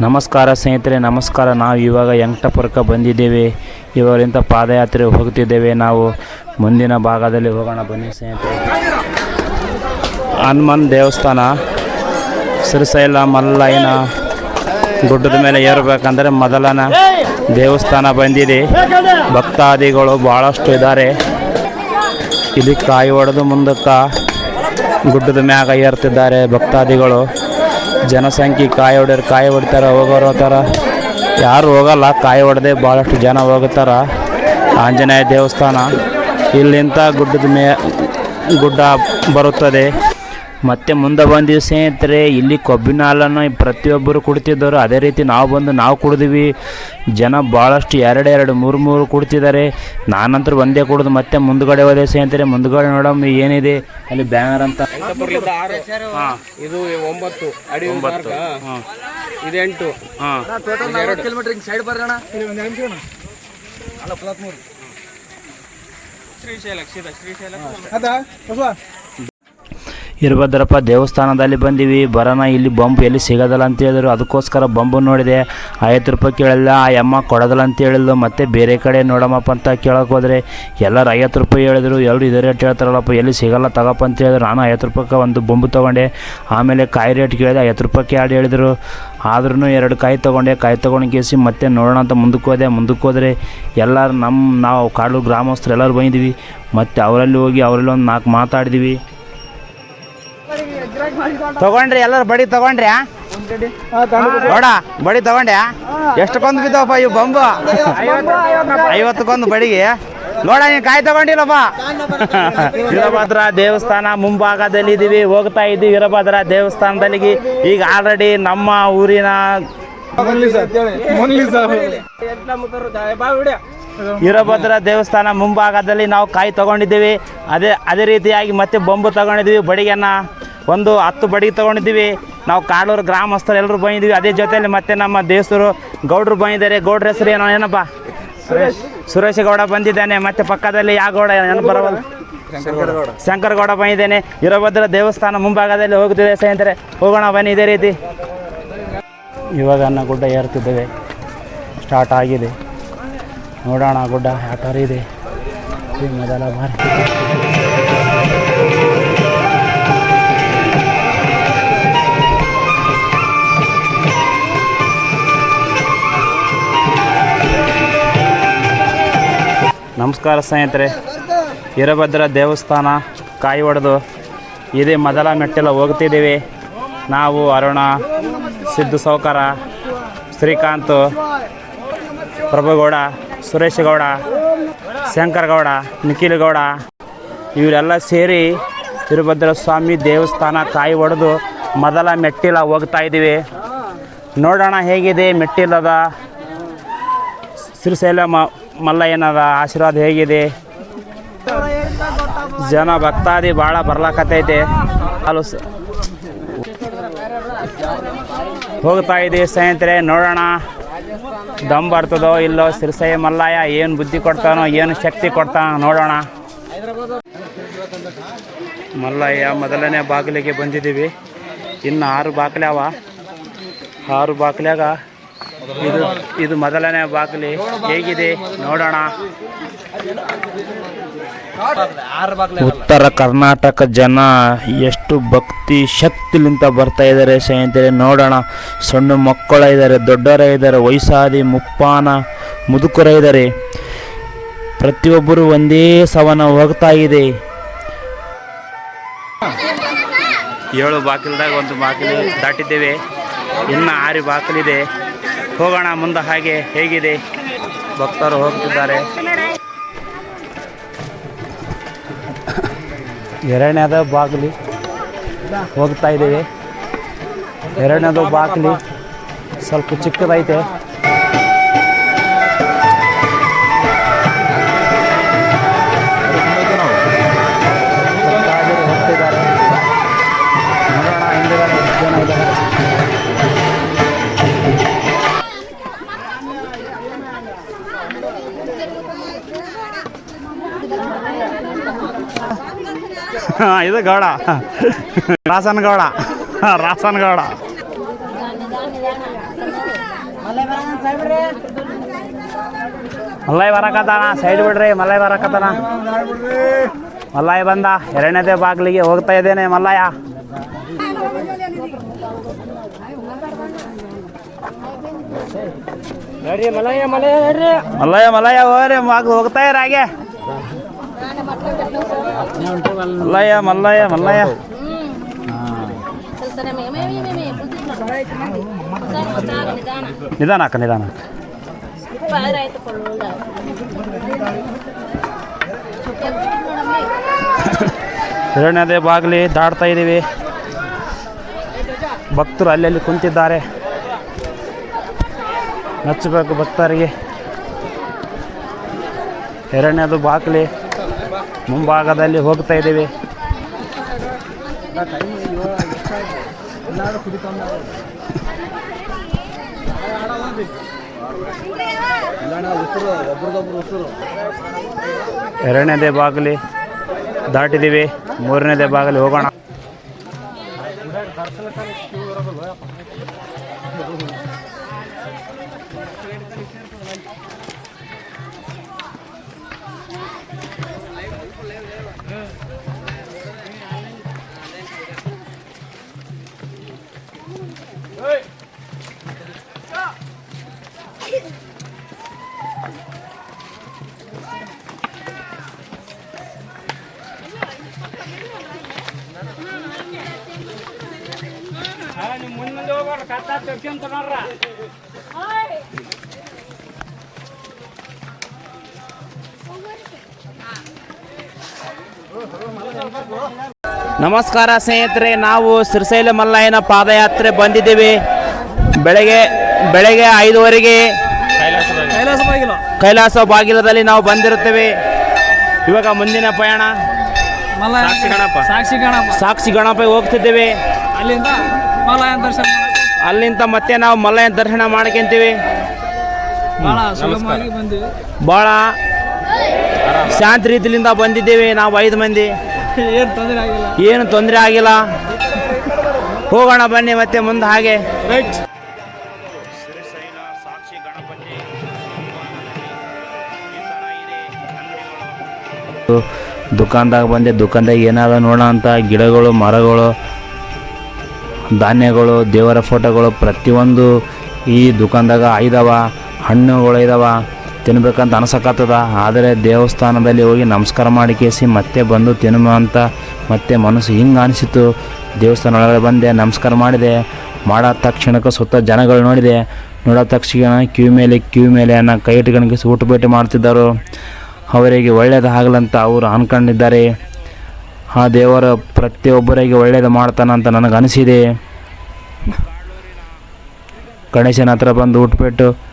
ನಮಸ್ಕಾರ ಸ್ನೇಹಿತರೆ, ನಮಸ್ಕಾರ. ನಾವು ಇವಾಗ ಯಂಕಟಪುರಕ್ಕೆ ಬಂದಿದ್ದೇವೆ. ಇವರಿಂದ ಪಾದಯಾತ್ರೆ ಹೋಗ್ತಿದ್ದೇವೆ ನಾವು ಮುಂದಿನ ಭಾಗದಲ್ಲಿ ಹೋಗೋಣ. ಬನ್ನಿ ಸ್ನೇಹಿತರೆ. ಹನುಮನ್ ದೇವಸ್ಥಾನ ಶ್ರೀಶೈಲ ಮಲ್ಲಯ್ಯನ ಗುಡ್ಡದ ಮೇಲೆ ಏರಬೇಕಂದ್ರೆ ಮೊದಲನ ದೇವಸ್ಥಾನ ಬಂದಿದೆ. ಭಕ್ತಾದಿಗಳು ಭಾಳಷ್ಟು ಇದ್ದಾರೆ. ಇಲ್ಲಿ ಕಾಯಿ ಹೊಡೆದು ಮುಂದಕ್ಕೆ ಗುಡ್ಡದ ಮ್ಯಾಗ ಏರ್ತಿದ್ದಾರೆ ಭಕ್ತಾದಿಗಳು. ಜನಸಂಖ್ಯೆ ಕಾಯಿ ಹೊಡೆಯೋರು, ಕಾಯಿ ಹೊಡಿತಾರ, ಹೋಗೋರು ಹೋಗ್ತಾರ ಯಾರು ಹೋಗಲ್ಲ, ಕಾಯಿ ಹೊಡೆದೆ ಭಾಳಷ್ಟು ಜನ ಹೋಗುತ್ತಾರ ಆಂಜನೇಯ ದೇವಸ್ಥಾನ ಇಲ್ಲಿಂದ ಗುಡ್ಡದ ಮೇ ಗುಡ್ಡ ಬರುತ್ತದೆ. ಮತ್ತೆ ಮುಂದೆ ಬಂದಿವಿ ಸ್ನೇಹಿತರೆ ಇಲ್ಲಿ ಕೊಬ್ಬಿನ ಹಾಲನ್ನು ಪ್ರತಿಯೊಬ್ಬರು ಕುಡ್ತಿದ್ದರು. ಅದೇ ರೀತಿ ನಾವು ಬಂದು ನಾವು ಕುಡಿದ್ವಿ. ಜನ ಭಾಳಷ್ಟು ಎರಡು ಎರಡು ಮೂರು ಮೂರು ಕುಡ್ತಿದ್ದಾರೆ. ನಾನಂತರೂ ಒಂದೇ ಕುಡಿದು ಮತ್ತೆ ಮುಂದ್ಗಡೆ ಹೋದೆ ಸ್ನೇಹಿತರೆ. ಮುಂದ್ಗಡೆ ನೋಡಮ್ಮ ಏನಿದೆ? ಅಲ್ಲಿ ಬ್ಯಾನರ್ ಅಂತ. ಇದು ಒಂಬತ್ತು ಅಡಿ ಒಂಬತ್ತು. ಇದೆಂಟು. ಕಿಲೋಮೀಟರ್ ಸೈಡ್ ಬರೋಣ. ಶ್ರೀಶೈಲ ಶ್ರೀ ಶ್ರೀಶೈಲ. ಇರಭದ್ರಪ್ಪ ದೇವಸ್ಥಾನದಲ್ಲಿ ಬಂದೀವಿ. ಬರೋಣ ಇಲ್ಲಿ ಬಂಬ್ ಎಲ್ಲಿ ಸಿಗೋದಲ್ಲ ಅಂತ ಹೇಳಿದ್ರು. ಅದಕ್ಕೋಸ್ಕರ ಬಂಬು ನೋಡಿದೆ. ಐವತ್ತು ರೂಪಾಯಿ ಕೇಳಲ್ಲ ಆ ಅಮ್ಮ ಕೊಡೋದಲ್ಲ ಅಂತ ಹೇಳಿದ್ಲು. ಮತ್ತೆ ಬೇರೆ ಕಡೆ ನೋಡಮ್ಮಪ್ಪ ಅಂತ ಕೇಳೋಕೆ ಹೋದರೆ, ಎಲ್ಲರೂ ಐವತ್ತು ರೂಪಾಯಿ ಹೇಳಿದ್ರು. ಎಲ್ಲರೂ ಇದೇ ರೇಟ್ ಹೇಳ್ತಾರಲ್ಲಪ್ಪ, ಎಲ್ಲಿ ಸಿಗಲ್ಲ ತಗಪ್ಪ ಅಂತ ಹೇಳಿದ್ರು. ನಾನು ಐವತ್ತು ರೂಪಾಯಿಗೆ ಒಂದು ಬೊಂಬು ತೊಗೊಂಡೆ. ಆಮೇಲೆ ಕಾಯಿ ರೇಟ್ ಕೇಳಿದೆ, ಐವತ್ತು ರೂಪಾಯಿಗೆ ಎರಡು ಹೇಳಿದ್ರು. ಆದ್ರೂ ಎರಡು ಕಾಯಿ ತೊಗೊಂಡೆ. ಕಾಯಿ ತೊಗೊಂಡು ಕೇಸಿ ಮತ್ತೆ ನೋಡೋಣ ಅಂತ ಮುಂದಕ್ಕೆ ಹೋದೆ. ಮುಂದಕ್ಕೆ ಹೋದರೆ ಎಲ್ಲರೂ ನಮ್ಮ, ನಾವು ಕಾಡು ಗ್ರಾಮಸ್ಥರು ಎಲ್ಲರೂ ಬಂದಿದ್ವಿ. ಮತ್ತು ಅವರಲ್ಲಿ ಹೋಗಿ ಅವರಲ್ಲಿ ಒಂದು ನಾಲ್ಕು ಮಾತಾಡಿದ್ವಿ. ತಗೊಂಡ್ರಿ ಎಲ್ಲರೂ ಬಡಿ ತಗೊಂಡ್ರಿ ನೋಡ ಬಡಿ ತಗೊಂಡ್ಯಾ? ಎಷ್ಟಕ್ಕೊಂದು ಬಿದ್ದವಪ್ಪ ಇವು ಬಂಬು? ಐವತ್ತಕ್ಕೊಂದು ಬಡಿಗೆ. ನೋಡ ನೀನು ಕಾಯಿ ತಗೊಂಡಿಲ್ಲಪ್ಪ. ವೀರಭದ್ರ ದೇವಸ್ಥಾನ ಮುಂಭಾಗದಲ್ಲಿ ಇದೀವಿ ಹೋಗ್ತಾ ಇದ್ದೀವಿ ವೀರಭದ್ರ ದೇವಸ್ಥಾನದಲ್ಲಿ ಈಗ ಆಲ್ರೆಡಿ ನಮ್ಮ ಊರಿನ ವೀರಭದ್ರ ದೇವಸ್ಥಾನ ಮುಂಭಾಗದಲ್ಲಿ ನಾವು ಕಾಯಿ ತಗೊಂಡಿದ್ದೀವಿ. ಅದೇ ಅದೇ ರೀತಿಯಾಗಿ ಮತ್ತೆ ಬೊಂಬು ತಗೊಂಡಿದ್ದೀವಿ ಬಡಿಗೆನ. ಒಂದು ಹತ್ತು ಬಡಿ ತೊಗೊಂಡಿದ್ದೀವಿ. ನಾವು ಕಾಡೂರು ಗ್ರಾಮಸ್ಥರು ಎಲ್ಲರೂ ಬಂದಿದ್ದೀವಿ. ಅದೇ ಜೊತೆಯಲ್ಲಿ ಮತ್ತೆ ನಮ್ಮ ದೇವಸ್ಥರು ಗೌಡ್ರು ಬಂದಿದ್ದಾರೆ. ಗೌಡ್ರ ಹೆಸರು ಏನೋ? ಏನಪ್ಪ? ಸುರೇಶ್. ಗೌಡ ಬಂದಿದ್ದಾನೆ. ಮತ್ತೆ ಪಕ್ಕದಲ್ಲಿ ಯಾವ ಗೌಡ? ಏನು ಬರವಲ್ಲ ಶಂಕರ ಗೌಡ ಬಂದಿದ್ದೇನೆ. ವೀರಭದ್ರ ದೇವಸ್ಥಾನ ಮುಂಭಾಗದಲ್ಲಿ ಹೋಗುತ್ತಿದೆ ಸ್ನೇಹಿತರೆ. ಹೋಗೋಣ, ಬನ್ನಿ ಇದೇ ರೀತಿ. ಇವಾಗ ಅನ್ನ ಗುಡ್ಡ ಏರ್ತಿದ್ದೇವೆ. ಸ್ಟಾರ್ಟ್ ಆಗಿದೆ. ನೋಡೋಣ ಗುಡ್ಡ ಯಾವ ಇದೆ. ಮೊದಲ ಬಾರಿ. ನಮಸ್ಕಾರ ಸ್ನೇಹಿತರೆ. ವೀರಭದ್ರ ದೇವಸ್ಥಾನ ಕಾಯಿ ಹೊಡೆದು ಇದೇ ಮೊದಲ ಮೆಟ್ಟಿಲ ಹೋಗ್ತಿದ್ದೀವಿ. ನಾವು ಅರುಣ, ಸಿದ್ದು ಸೌಕರ, ಶ್ರೀಕಾಂತ್, ಪ್ರಭುಗೌಡ ಸುರೇಶ್ ಗೌಡ ಶಂಕರ ಗೌಡ ನಿಖಿಲ್ ಗೌಡ ಇವರೆಲ್ಲ ಸೇರಿ ವೀರಭದ್ರ ಸ್ವಾಮಿ ದೇವಸ್ಥಾನ ಕಾಯಿ ಹೊಡೆದು ಮೊದಲ ಮೆಟ್ಟಿಲ ಹೋಗ್ತಾ ಇದ್ದೀವಿ. ನೋಡೋಣ ಹೇಗಿದೆ ಮೆಟ್ಟಿಲದ ಶ್ರೀಶೈಲ ಮಲ್ಲಯ್ಯನದ ಆಶೀರ್ವಾದ ಹೇಗಿದೆ? ಜನ ಭಕ್ತಾದಿ ಭಾಳ ಬರ್ಲಾಕತ್ತೈತೆ. ಸ- ಹೋಗ್ತಾ ಇದ್ದೀವಿ ಸ್ನೇಹಿತರೆ, ನೋಡೋಣ. ದಮ್ ಬರ್ತದೋ ಇಲ್ಲೋ ಸಿರಿಸಯ್ಯ ಮಲ್ಲಯ್ಯ ಏನು ಬುದ್ಧಿ ಕೊಡ್ತಾನೋ, ಏನು ಶಕ್ತಿ ಕೊಡ್ತಾನೋ ನೋಡೋಣ. ಮಲ್ಲಯ್ಯ, ಮೊದಲನೇ ಬಾಗಿಲಿಗೆ ಬಂದಿದ್ದೀವಿ. ಇನ್ನು ಆರು ಬಾಗಿಲು ಆರು ಬಾಗಿಲಾಗ ಇದು ಇದು ಮೊದಲನೇ ಬಾಗಿಲಿ ಹೇಗಿದೆ ನೋಡೋಣ. ಉತ್ತರ ಕರ್ನಾಟಕ ಜನ ಎಷ್ಟು ಭಕ್ತಿ ಶಕ್ತಿಲಿಂತ ಬರ್ತಾ ಇದ್ದಾರೆ ಸ್ನೇಹಿತರೆ, ನೋಡೋಣ. ಸಣ್ಣ ಮಕ್ಕಳ ಇದ್ದಾರೆ, ದೊಡ್ಡವರ ಇದ್ದಾರೆ, ವಯಸ್ಸಾದಿ ಮುಪ್ಪಾನ ಮುದುಕರ ಇದ್ದಾರೆ. ಪ್ರತಿಯೊಬ್ಬರು ಒಂದೇ ಸವನ ಹೋಗ್ತಾ ಇದೆ. ಏಳು ಬಾಗಿಲ್ದಾಗ ಒಂದು ಬಾಗಿಲು ದಾಟಿದ್ದೇವೆ. ಇನ್ನು ಆರು ಬಾಗಿಲಿದೆ. ಹೋಗೋಣ ಮುಂದೆ ಹಾಗೆ ಹೇಗಿದೆ? ಭಕ್ತರು ಹೋಗ್ತಿದ್ದಾರೆ. ಎರಡನೇದ ಬಾಗಿಲಿ ಹೋಗ್ತಾ ಇದ್ದೀವಿ. ಎರಡನೇದು ಬಾಗಿಲಿ ಸ್ವಲ್ಪ ಚಿಕ್ಕದೈತೆ. ಇದು ಗೌಡ. ರಾಸನ್ ಗೌಡ. ರಾಸನ್ ಗೌಡ. ಮಲ್ಲಯ್ಯ ಬರಕತ್ತಾನ? ಸೈಡ್ ಬಿಡ್ರಿ ಮಲ್ಲಯ್ಯ ಬರಕತ್ತಾನ? ಮಲ್ಲಯ್ಯ ಬಂದ. ಎರಡನೇದೇ ಬಾಗಿಲಿಗೆ ಹೋಗ್ತಾ ಇದ್ದೇನೆ ಮಲ್ಲಯ್ಯ. ಮಲಯ ಮಲಯ ನಡ್ರಿ ಮಲ್ಲಯ್ಯ ಮಲ್ಲಯ್ಯ ಹೋಗ್ರಿ ಮಗ ಹೋಗ್ತಾ ಇರ ಹಾಗೆ. ಮಲ್ಲಯ್ಯ ಮಲ್ಲಯ್ಯ ಮಲ್ಲಯ್ಯ. ನಿಧಾನ ಅಕ್ಕ ನಿಧಾನ. ಎರಡನೇದೇ ಬಾಗಿಲಿ ದಾಡ್ತಾ ಇದ್ದೀವಿ. ಭಕ್ತರು ಅಲ್ಲಲ್ಲಿ ಕುಂತಿದ್ದಾರೆ. ನಚ್ಚಬೇಕು ಭಕ್ತರಿಗೆ. ಎರಡನೇದು ಬಾಗಿಲಿ. ಮುಂಭಾಗದಲ್ಲಿ ಹೋಗ್ತಾ ಇದ್ದೀವಿ. ಎರಡನೇದೇ ಬಾಗಿಲಿ ದಾಟಿದ್ದೀವಿ. ಮೂರನೇದೇ ಬಾಗಿಲಿ ಹೋಗೋಣ. ನೀವು ಮುಂದೆ ಹೋಗೋರು ಕತ್ತ ತೆಗ್ಸ್ಕೊಂತಾರ Oh, hello, ನಮಸ್ಕಾರ ಸ್ನೇಹಿತರೆ ನಾವು ಶ್ರೀಶೈಲ ಮಲ್ಲಯ್ಯನ ಪಾದಯಾತ್ರೆ ಬಂದಿದ್ದೀವಿ. ಬೆಳಗ್ಗೆ ಬೆಳಗ್ಗೆ ಐದುವರೆಗೆ ಕೈಲಾಸ ಬಾಗಿಲು ಕೈಲಾಸ ಬಾಗಿಲದಲ್ಲಿ ನಾವು ಬಂದಿರುತ್ತೇವೆ. ಇವಾಗ ಮುಂದಿನ ಪಯಣ ಸಾಕ್ಷಿ ಗಣಪ. ಸಾಕ್ಷಿ ಗಣಪ. ಹೋಗ್ತಿದ್ದೇವೆ. ಅಲ್ಲಿಂದ ಮಲ್ಲಯನ ದರ್ಶನ ಅಲ್ಲಿಂದ ಮತ್ತೆ ನಾವು ಮಲ್ಲಯ್ಯನ ದರ್ಶನ ಮಾಡ್ಕೊಂತೀವಿ ಬಹಳ ಸುಗಮವಾಗಿ ಬಂದಿವಿ. ಭಾಳ ಶಾಂತ ರೀತಿಯಿಂದ ಬಂದಿದ್ದೇವೆ ನಾವು ಐದು ಮಂದಿ. ಏನ್ ತೊಂದರೆ ಆಗಿಲ್ಲ. ಏನು ತೊಂದರೆ ಆಗಿಲ್ಲ. ಹೋಗೋಣ ಬನ್ನಿ ಮತ್ತೆ ಮುಂದೆ ಹಾಗೆ. ರೈಟ್ ದುಕಾನ್ದಾಗ ಬಂದೆ ದುಕಾನ್ದಾಗ ಏನಾದ ನೋಡೋಣ ಅಂತ ಗಿಡಗಳು ಮರಗಳು ಧಾನ್ಯಗಳು ದೇವರ ಫೋಟೋಗಳು ಪ್ರತಿಯೊಂದು ಈ ದುಕಾನ್ದಾಗ ಐದವ ಹಣ್ಣುಗಳು ಇದಾವ ತಿನ್ಬೇಕಂತ ಅನ್ಸಕತ್ತದ. ಆದರೆ ದೇವಸ್ಥಾನದಲ್ಲಿ ಹೋಗಿ ನಮಸ್ಕಾರ ಮಾಡಿ ಕೇಸಿ ಮತ್ತೆ ಬಂದು ತಿನ್ನುವ ಅಂತ ಮತ್ತೆ ಮನಸ್ಸು ಹಿಂಗೆ ಅನಿಸಿತು ದೇವಸ್ಥಾನ ಒಳಗಡೆ ಬಂದೆ, ನಮಸ್ಕಾರ ಮಾಡಿದೆ. ಮಾಡೋ ತಕ್ಷಣಕ್ಕೆ ಸುತ್ತ ಜನಗಳು ನೋಡಿದೆ. ನೋಡೋ ತಕ್ಷಣ ಕ್ಯೂ ಮೇಲೆ ಕ್ಯೂ ಮೇಲೆ ಅನ್ನೋ ಕೈ ಇಟ್ಕೊಂಡು ಊಟ ಭೇಟಿ ಮಾಡ್ತಿದ್ದರು. ಅವರಿಗೆ ಒಳ್ಳೆಯದಾಗಲಂತ ಅವರು ಅನ್ಕೊಂಡಿದ್ದಾರೆ. ಆ ದೇವರ ಪ್ರತಿಯೊಬ್ಬರಿಗೆ ಒಳ್ಳೆಯದು ಮಾಡ್ತಾನಂತ ನನಗೆ ಅನಿಸಿದೆ. ಗಣೇಶನ ಹತ್ರ ಬಂದು ಉಟ್ಬಿಟ್ಟು